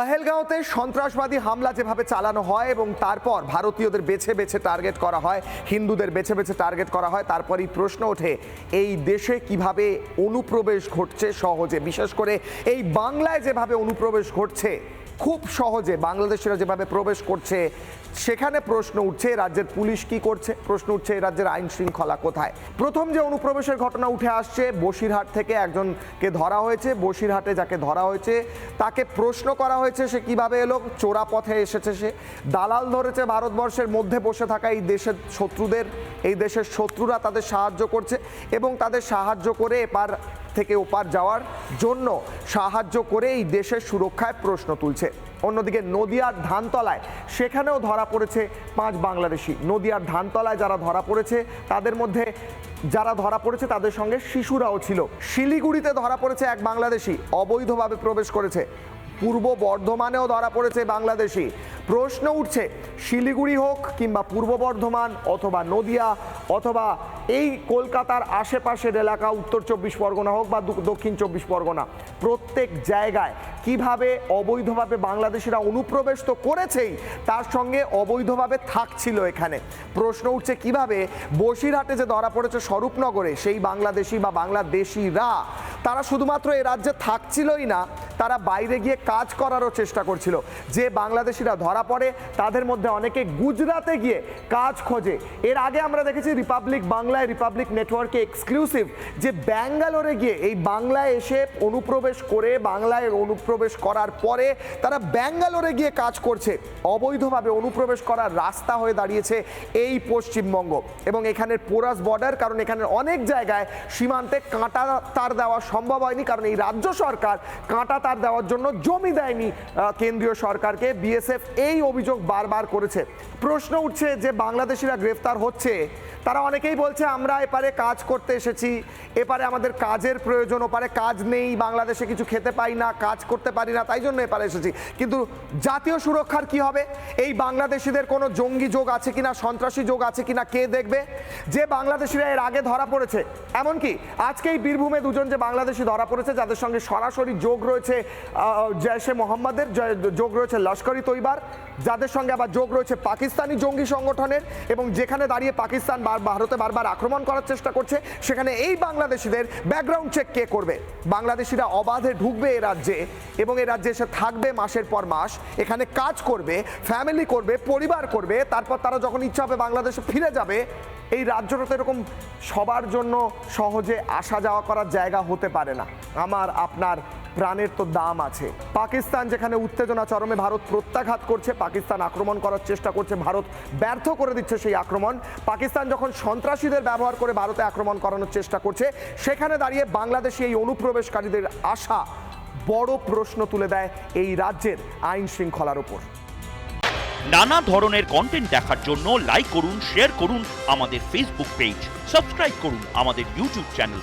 পহেলগাঁওতে সন্ত্রাসবাদী হামলা যেভাবে চালানো হয় এবং তারপর ভারতীয়দের বেছে বেছে টার্গেট করা হয়, হিন্দুদের বেছে বেছে টার্গেট করা হয়, তারপরই প্রশ্ন ওঠে, এই দেশে কীভাবে অনুপ্রবেশ ঘটছে সহজে? বিশেষ করে এই বাংলায় যেভাবে অনুপ্রবেশ ঘটছে খুব সহজে বাংলাদেশিরা যেভাবে প্রবেশ করছে, সেখানে প্রশ্ন উঠছে রাজ্যের পুলিশ কি করছে? প্রশ্ন উঠছে রাজ্যের আইন শৃঙ্খলা কোথায়? প্রথম যে অনুপ্রবেশের ঘটনা উঠে আসছে, বসিরহাট থেকে একজনকে ধরা হয়েছে। বসিরহাটে যাকে ধরা হয়েছে, তাকে প্রশ্ন করা হয়েছে সে কীভাবে এলো, চোরা পথে এসেছে সে। দালাল ধরেছে ভারতবর্ষের মধ্যে বসে থাকা এই দেশের শত্রুদের, এই দেশের শত্রুরা তাদের সাহায্য করছে এবং তাদের সাহায্য করে এপার থেকে ওপার যাওয়ার জন্য সাহায্য করে এই দেশের সুরক্ষায় প্রশ্ন তুলছে। অন্যদিকে নদিয়ার ধানতলায়, সেখানেও ধরা পড়েছে পাঁচ বাংলাদেশি। নদিয়ার ধানতলায় যারা ধরা পড়েছে, তাদের মধ্যে যারা ধরা পড়েছে, তাদের সঙ্গে শিশুরাও ছিল। শিলিগুড়িতে ধরা পড়েছে এক বাংলাদেশি, অবৈধভাবে প্রবেশ করেছে। পূর্ব বর্ধমানেও ধরা পড়েছে বাংলাদেশি। প্রশ্ন উঠছে, শিলিগুড়ি হোক কিংবা পূর্ব বর্ধমান অথবা নদিয়া অথবা এই কলকাতার আশেপাশের এলাকা, উত্তর চব্বিশ পরগনা হোক বা দক্ষিণ চব্বিশ পরগনা, প্রত্যেক জায়গায় কীভাবে অবৈধভাবে বাংলাদেশিরা অনুপ্রবেশ তো করেছেই, তার সঙ্গে অবৈধভাবে থাকছিল এখানে। প্রশ্ন উঠছে কীভাবে বসিরহাটে যে ধরা পড়েছে স্বরূপনগরে, সেই বাংলাদেশি বা বাংলাদেশিরা, তারা শুধুমাত্র এ রাজ্যে থাকছিলই না তারা বাইরে গিয়ে কাজ করারও চেষ্টা করছিল। যে বাংলাদেশিরা ধরা পড়ে, তাদের মধ্যে অনেকে গুজরাতে গিয়ে কাজ খোঁজে। এর আগে আমরা দেখেছি রিপাবলিক বাংলায়, রিপাবলিক নেটওয়ার্কে এক্সক্লুসিভ যে ব্যাঙ্গালোরে গিয়ে এই বাংলায় এসে অনুপ্রবেশ করে, বাংলায় অনুপ্রবেশ করার পরে তারা ব্যাঙ্গালোরে গিয়ে কাজ করছে। অবৈধভাবে অনুপ্রবেশ করার রাস্তা হয়ে দাঁড়িয়েছে এই পশ্চিমবঙ্গ। এবং এখানের পোরাস বর্ডার, কারণ এখানের অনেক জায়গায় সীমান্তে কাঁটা তার দেওয়া সম্ভব হয়নি, কারণ এই রাজ্য সরকার কাঁটা তার দেওয়ার জন্য জমি দেয়নি কেন্দ্রীয় সরকারকে। বিএসএফ এই অভিযোগ বারবার করেছে। প্রশ্ন উঠছে যে বাংলাদেশিরা গ্রেফতার হচ্ছে। তারা অনেকেই বলছে, আমরা এপারে কাজ করতে এসেছি। এপারে আমাদের কাজের প্রয়োজন, ওপারে কাজ নেই। বাংলাদেশে কিছু খেতে পাই না, কাজ করতে পারি না, তাই জন্য এপারে এসেছি। কিন্তু জাতীয় সুরক্ষার কি হবে? এই বাংলাদেশিদের কোনো জঙ্গি যোগ আছে কিনা, সন্ত্রাসী যোগ আছে কিনা, কে দেখবে? যে বাংলাদেশিরা এর আগে ধরা পড়েছে, এমনকি আজকে এই বীরভূমে দুজন যে বাংলাদেশি ধরা পড়েছে, যাদের সঙ্গে সরাসরি যোগ রয়েছে আহ, জয়শে মোহাম্মদের যোগ রয়েছে লস্করি তৈবার যাদের সঙ্গে আবার যোগ রয়েছে পাকিস্তানি জঙ্গি সংগঠনের এবং যেখানে দাঁড়িয়ে পাকিস্তান ভারতে বারবার আক্রমণ করার চেষ্টা করছে সেখানে এই বাংলাদেশিদের ব্যাকগ্রাউন্ড চেক কে করবে? বাংলাদেশিরা অবাধে ঢুকবে এ রাজ্যে এবং এ রাজ্যে এসে থাকবে মাসের পর মাস এখানে কাজ করবে ফ্যামিলি করবে পরিবার করবে তারপর তারা যখন ইচ্ছা হবে বাংলাদেশে ফিরে যাবে এই রাজ্যটা তো এরকম সবার জন্য সহজে আসা যাওয়া করার জায়গা হতে পারে না। আমার আপনার প্রাণের তো দাম আছে। পাকিস্তান যেখানে উত্তেজনা চরমে ভারত প্রত্যাঘাত করছে, পাকিস্তান আক্রমণ করার চেষ্টা করছে, ভারত ব্যর্থ করে দিচ্ছে সেই আক্রমণ। পাকিস্তান যখন সন্ত্রাসীদের ব্যবহার করে ভারতে আক্রমণ করানোর চেষ্টা করছে, সেখানে দাঁড়িয়ে বাংলাদেশে এই অনুপ্রবেশকারীদের আশা বড় প্রশ্ন তুলে দেয় এই রাজ্যের আইন শৃঙ্খলার ওপর নানা ধরনের কন্টেন্ট দেখার জন্য লাইক করুন শেয়ার করুন আমাদের ফেসবুক পেজ সাবস্ক্রাইব করুন আমাদের ইউটিউব চ্যানেল